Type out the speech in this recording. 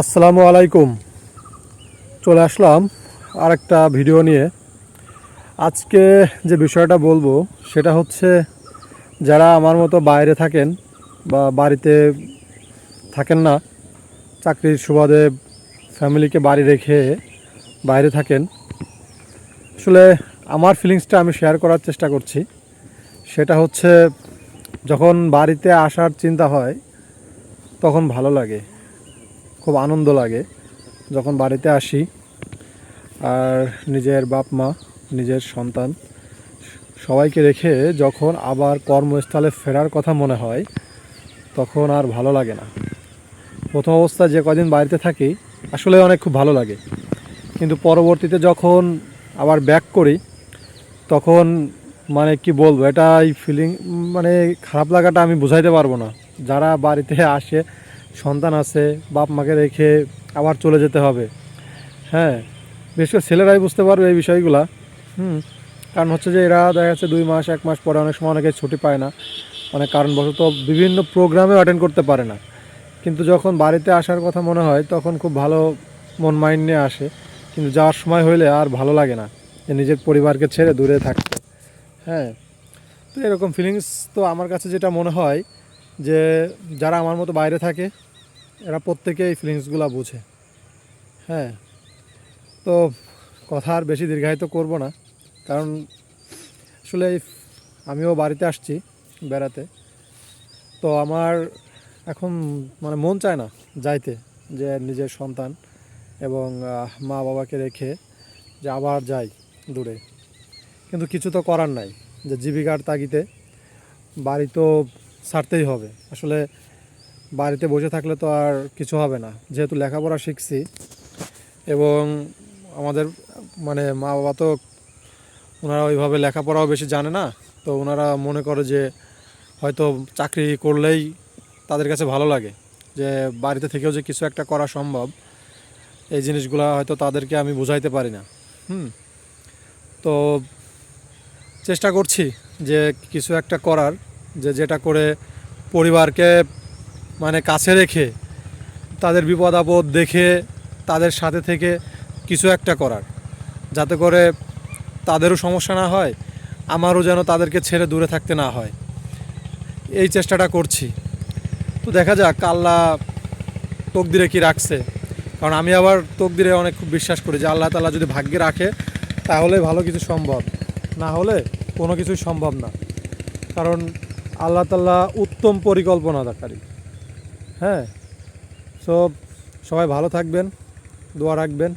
আসসালামু আলাইকুম। চলে আসলাম আরেকটা ভিডিও নিয়ে। আজকে যে বিষয়টা বলব, সেটা হচ্ছে যারা আমার মতো বাইরে থাকেন বা বাড়িতে থাকেন না, চাকরির সুবাদে ফ্যামিলিকে বাড়ি রেখে বাইরে থাকেন, আসলে আমার ফিলিংসটা আমি শেয়ার করার চেষ্টা করছি। সেটা হচ্ছে যখন বাড়িতে আসার চিন্তা হয়, তখন ভালো লাগে। খুব আনন্দ লাগে যখন বাড়িতে আসি আর নিজের বাপ মা, নিজের সন্তান সবাইকে রেখে যখন আবার কর্মস্থলে ফেরার কথা মনে হয়, তখন আর ভালো লাগে না। প্রথম অবস্থায় যে কদিন বাড়িতে থাকি, আসলে অনেক খুব ভালো লাগে। কিন্তু পরবর্তীতে যখন আবার ব্যাক করি, তখন মানে কি বলব এটা এই ফিলিং মানে খারাপ লাগাটা আমি বুঝাইতে পারব না। যারা বাড়িতে আসে সন্তান আছে, বাপ মাকে রেখে আবার চলে যেতে হবে। হ্যাঁ বিশেষ করে ছেলেরাই বুঝতে পারবে এই বিষয়গুলা। হুম, কারণ হচ্ছে যে এরা দেখা যাচ্ছে দুই মাস, এক মাস পরে অনেক সময় অনেকে ছুটি পায় না। অনেক কারণবশত বিভিন্ন প্রোগ্রামে অ্যাটেন্ড করতে পারে না। কিন্তু যখন বাড়িতে আসার কথা মনে হয়, তখন খুব ভালো মন মাইন্ড নিয়ে আসে। কিন্তু যাওয়ার সময় হইলে আর ভালো লাগে না যে নিজের পরিবারকে ছেড়ে দূরে থাকতে। হ্যাঁ তো এরকম ফিলিংস তো আমার কাছে যেটা মনে হয় যে যারা আমার মতো বাইরে থাকে, এরা প্রত্যেকে এই ফিলিংসগুলো বোঝে। হ্যাঁ তো কথা আর বেশি দীর্ঘায়িত করব না। কারণ আসলে আমিও বাড়িতে আসছি বেড়াতে। তো আমার এখন মানে মন চায় না যাইতে, যে নিজের সন্তান এবং মা বাবাকে রেখে যে আবার যাই দূরে। কিন্তু কিছু তো করার নাই, যে জীবিকার তাগিতে বাড়ি তো ছাড়তেই হবে। আসলে বাড়িতে বসে থাকলে তো আর কিছু হবে না। যেহেতু লেখাপড়া শিখছি এবং আমাদের মানে মা বাবা তো ওনারা ওইভাবে লেখাপড়াও বেশি জানে না, তো ওনারা মনে করে যে হয়তো চাকরি করলেই তাদের কাছে ভালো লাগে যে বাড়িতে থেকেও যে কিছু একটা করা সম্ভব, এই জিনিসগুলো হয়তো তাদেরকে আমি বুঝাইতে পারি না। হুম। তো চেষ্টা করছি যে কিছু একটা করার। যে যেটা করে পরিবারকে মানে কাছে রেখে তাদের বিপদ আপদ দেখে তাদের সাথে থেকে কিছু একটা করার, যাতে করে তাদেরও সমস্যা না হয়, আমারও যেন তাদেরকে ছেড়ে দূরে থাকতে না হয়। এই চেষ্টাটা করছি। তো দেখা যাক, আল্লাহ তকদিরে কি রাখছে। কারণ আমি আবার তকদিরে অনেক খুব বিশ্বাস করি যে আল্লাহ তাআলা যদি ভাগ্যে রাখে, তাহলে ভালো কিছু সম্ভব। না হলে কোনো কিছুই সম্ভব না। কারণ আল্লাহ তাল্লাহ উত্তম পরিকল্পনাকারী হ্যাঁ? সব সবাই ভালো থাকবেন দোয়া রাখবেন।